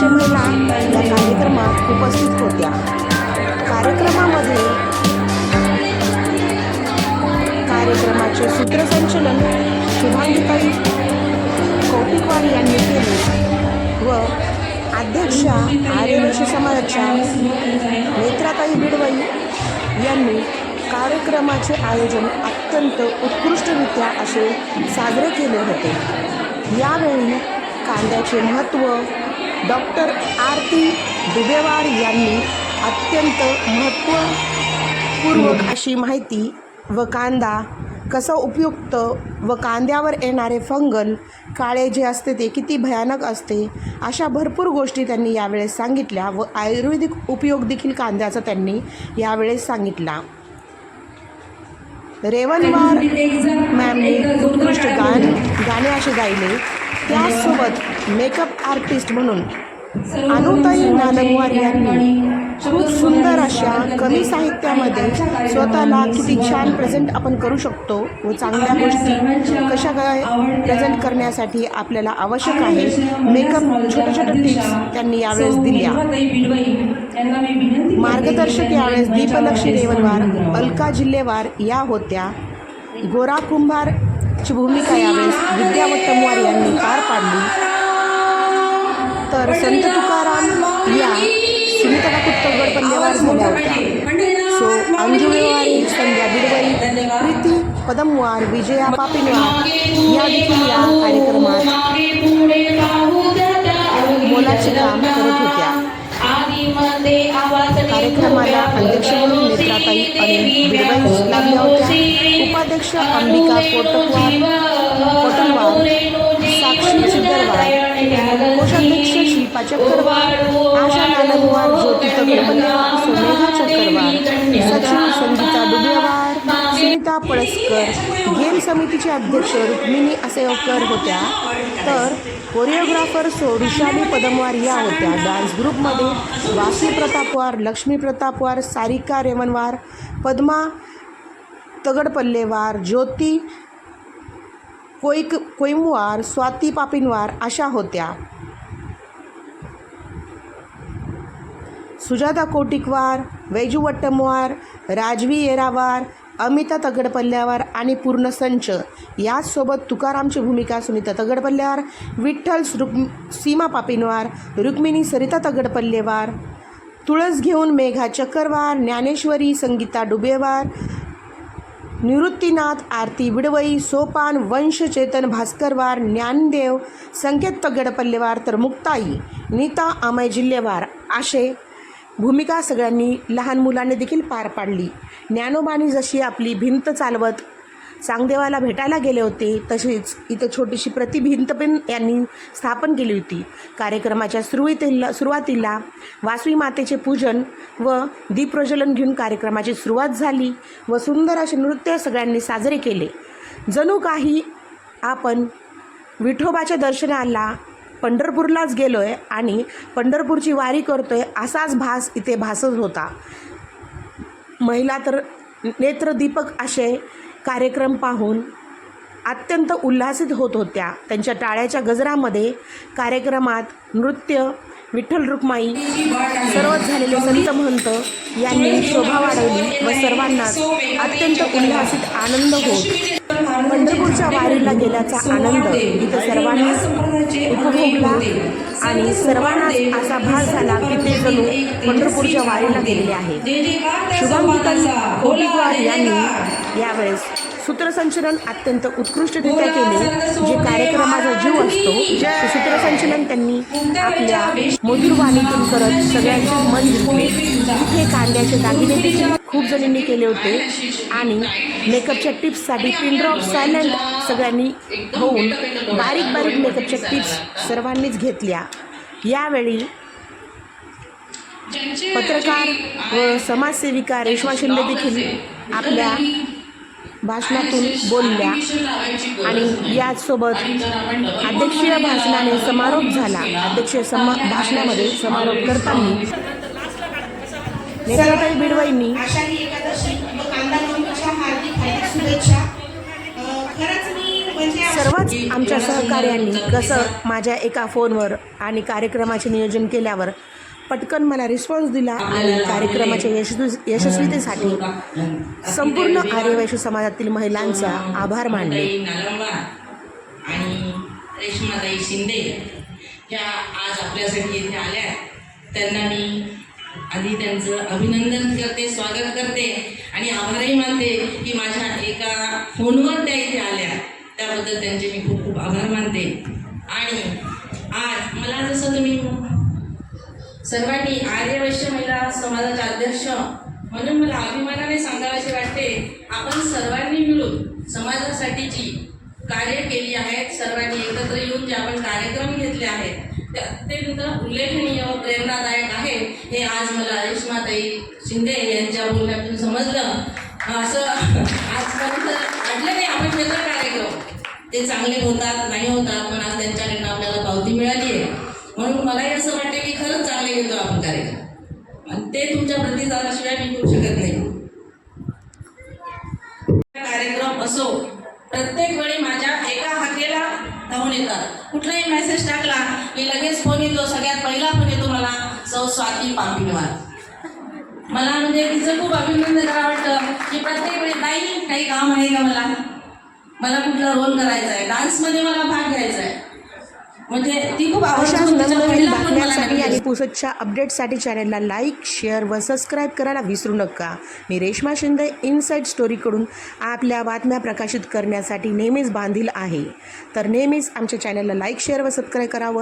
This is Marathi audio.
चारशे महिला या कार्यक्रमात उपस्थित होत्या. कार्यक्रमामध्ये कार्यक्रमाचे सूत्रसंचलन शुभांगिताई कौतिकवाडी यांनी केले व अध्यक्षा आर्यवैश्य समाजाच्या नेत्राताई बिडवई यांनी कार्यक्रमाचे आयोजन अत्यंत उत्कृष्टरित्या असे साजरे केले होते. यावेळी कांद्याचे महत्त्व डॉक्टर आरती दुबेवार यांनी अत्यंत महत्त्वपूर्वक अशी माहिती व कांदा कसा उपयुक्त व कांद्यावर येणारे फंगल काळे जे असते ते किती भयानक असते अशा भरपूर गोष्टी त्यांनी यावेळेस सांगितल्या व आयुर्वेदिक उपयोग देखील कांद्याचा त्यांनी यावेळेस सांगितला. रेवनवार मॅमने उत्कृष्ट गाण गाणे असे गायले. त्याचसोबत मेकअप आर्टिस्ट म्हणून अनुताई नानकवार यांनी खूप सुंदर अशा कमी साहित्यामध्ये स्वतःला किती छान प्रेझेंट आपण करू शकतो व चांगल्या गोष्टी कशा काय प्रेझेंट करण्यासाठी आपल्याला आवश्यक आहे मेकअप छोट्या छोट्या टिप्स त्यांनी यावेळेस दिल्या. मार्गदर्शक यावेळेस दीपलक्ष्मी रेवनवार अलका जिल्हेवार या होत्या. गोरा कुंभारची भूमिका यावेळेस विद्या वट्टमवार यांनी पार पाडली. तर संत तुकाराम या सुनीता कुत्तगड पल्लेवार झाल्या होत्या. सो अंजुळेवारी संध्या बिडवई प्रीती पदमवार विजया पापिनवार या देखील या कार्यक्रमात मोलाचे काम करत होत्या. कार्यक्रमाला अध्यक्ष म्हणून नेत्राताई अनिल बिडवई लागल्या होत्या. उपाध्यक्ष अंबिका कोटकवार कोटलवार साक्षी चिद्दरवार कोषाध्यक्ष शिल्पा चक्करवार आशा नानकवार ज्योती तगडपल्लेवार सुमेधा चक्करवार सचिव संगीता डुबेवार सुनीता पळसकर गेम समितीचे अध्यक्ष रुक्मिणी असेवकर होत्या. तर कोरिओग्राफर सो पदमवार या होत्या. डान्स ग्रुपमध्ये वासी प्रतापवार लक्ष्मी प्रतापवार सारिका रेमनवार पद्मा तगडपल्लेवार ज्योती कोईक कोईमवार स्वाती पापिनवार अशा होत्या. सुजाता कोटिकवार वैजुवट्टमवार राजवी येरावार अमिता तगडपल्ल्यावर आणि पूर्ण संच. याचसोबत तुकारामची भूमिका सुनीता तगडपल्ल्यावार विठ्ठल रुक् सीमा पापिनवार रुक्मिणी सरिता तगडपल्लेवार तुळस घेऊन मेघा चक्करवार ज्ञानेश्वरी संगीता डुबेवार निवृत्तीनाथ आरती विडवई सोपान वंशचेतन भास्करवार ज्ञानदेव संकेत गडपल्लेवार तर मुक्ताई नीता अमय जिल्हेवार असे भूमिका सगळ्यांनी लहान मुलांनी देखील पार पाडली. ज्ञानोबानी जशी आपली भिंत चालवत चांगदेवाला भेटायला गेले होते तसेच इथं छोटीशी प्रतिभिंत पण यांनी स्थापन केली होती. कार्यक्रमाच्या सुरुवातीला सुरुवातीला वासवी मातेचे पूजन व दीपप्रज्वलन घेऊन कार्यक्रमाची सुरुवात झाली व सुंदर असे नृत्य सगळ्यांनी साजरे केले. जणू काही आपण विठोबाच्या दर्शनाला पंढरपूरलाच गेलो आहे आणि पंढरपूरची वारी करतो आहे असाच भास इथे भासत होता. महिला तर नेत्रदीपक असे कार्यक्रम पाहून अत्यंत उल्हासित होत होत्या. त्यांच्या टाळ्याच्या गजरामध्ये कार्यक्रमात नृत्य विठ्ठल रुक्माई सर्वच झालेले संत महंत यांनी शोभा वाढवली व सर्वांनाच अत्यंत उल्हासित आनंद होत. पंढरपूरच्या वारीला गेल्याचा आनंद इथं सर्वांनी उपभोगला आणि सर्वांनाच असा भास झाला की ते जणू पंढरपूरच्या वारीला गेलेले आहेत. शुभम कोटिकवार यांनी यावेळेस सूत्रसंचलन अत्यंत उत्कृष्टरित्या केले. जे कार्यक्रमाचा जीव असतो ते सूत्रसंचलन त्यांनी आपल्या मधुरवाणीतून करत सगळ्यांचे मन जिंकले. इथे कांद्याचे दागिने देखील खूप जणींनी केले होते. आणि मेकअपच्या टिप्ससाठी पिनड्रॉप सायलेंट सगळ्यांनी होऊन बारीक बारीक मेकअपच्या टिप्स सर्वांनीच घेतल्या. यावेळी पत्रकार व समाजसेविका रेश्मा शिंदे देखील आपल्या भाषणातून बोलल्या आणि याचसोबत अध्यक्षीय भाषणाने समारोप झाला. अध्यक्षीय समा भाषणामध्ये समारोप करताना नेत्राताई बिडवाईंनी म्हणजे सर्वच आमच्या सहकार्यांनी कसं माझ्या एका फोनवर आणि कार्यक्रमाचे नियोजन केल्यावर पटकन मला रिस्पॉन्स दिला आणि कार्यक्रमाच्या यशस्वी यशस्वीतेसाठी संपूर्ण आर्यवैश्य समाजातील महिलांचा आभार मानले. आणि रेश्माताई शिंदे ह्या आज आपल्यासाठी इथे आल्या त्यांना मी आधी त्यांचं अभिनंदन करते स्वागत करते आणि आभारही मानते की माझ्या एका फोनवर त्या इथे आल्या. त्याबद्दल त्यांचे मी खूप खूप आभार मानते. आणि आज मला जसं तुम्ही सर्वांनी आर्यवैश्य महिला समाजाचे अध्यक्ष म्हणून मला अभिमानाने सांगावेसे वाटते आपण सर्वांनी मिळून समाजासाठीची कार्य केली आहेत सर्वांनी एकत्र येऊन जे आपण कार्यक्रम घेतले आहेत ते अत्यंत उल्लेखनीय व प्रेरणादायक आहे. हे आज मला रेश्माताई शिंदे यांच्या बोलण्यातून समजलं. असं आजपर्यंत वाटलं नाही आपण मित्र कार्यक्रम. ते चांगले होतात नाही होतात पण आज त्यांच्याकडनं आपल्याला पावती मिळाली आहे. म्हणून मलाही असं वाटतं की खरंच चांगले घेतो आपण कार्यक्रम. आणि ते तुमच्या प्रतिसादाशिवाय मी करू शकत नाही. कार्यक्रम असो प्रत्येक वेळी माझ्या एका हाकेला धावून येतात. कुठलाही मेसेज टाकला की लगेच फोन येतो सगळ्यात पहिला फोन येतो मला सौ स्वाती पापिनवार मला म्हणजे तिचं खूप अभिनंदन करावं वाटतं की प्रत्येक वेळी नाही काही काम आहे का मला? मला कुठला रोल करायचा आहे? डान्समध्ये मला भाग घ्यायचा आहे. म्हणजे ती खूप बातम्यांसाठी आणि पुसतच्या अपडेटसाठी चॅनलला लाईक शेअर व सबस्क्राईब करायला विसरू नका. मी रेश्मा शिंदे इनसाईड स्टोरीकडून आपल्या बातम्या प्रकाशित करण्यासाठी नेहमीच बांधील आहे. तर नेहमीच आमच्या चॅनलला लाईक शेअर व सबस्क्राईब करावं.